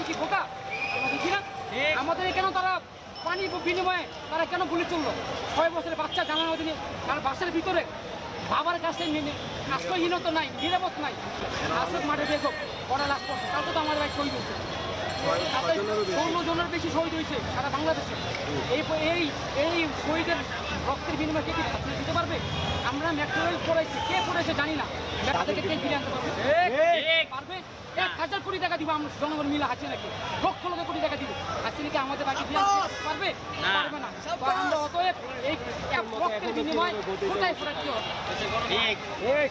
কি বোকা? দেখি আমাদের কেন তারা পানি বিনিময়ে তারা কেন গুলি চলল ছয় বছরের বাচ্চা জানার অধীনে আর বাসের ভিতরে বাবার কাছে নি- নি- আশ্রয়হীনতা নাই নিরাপদ নাই। আসক মাঠে দেখো ওরা লাশ করছে। কালকে তো আমাদের ভাই শহীদ হয়েছে। ষোলো জনের বেশি শহীদ হয়েছে সারা বাংলাদেশে। এই এই এই শহীদের রক্তের বিনিময়ে কে কি দিতে পারবে? আমরা মেট্রো রেল পড়াইছি। কে পড়েছে জানি না। তাদেরকে কে ফিরে আনতে পারবে? পারবে? এক হাজার কোটি টাকা দিব আমরা। জনগণ মিলে হাসি নাকি লক্ষ লক্ষ কোটি টাকা দিব। হাসি নাকি আমাদের বাকি দিয়ে পারবে? принимай. Куда фрактер? Эй! Эй!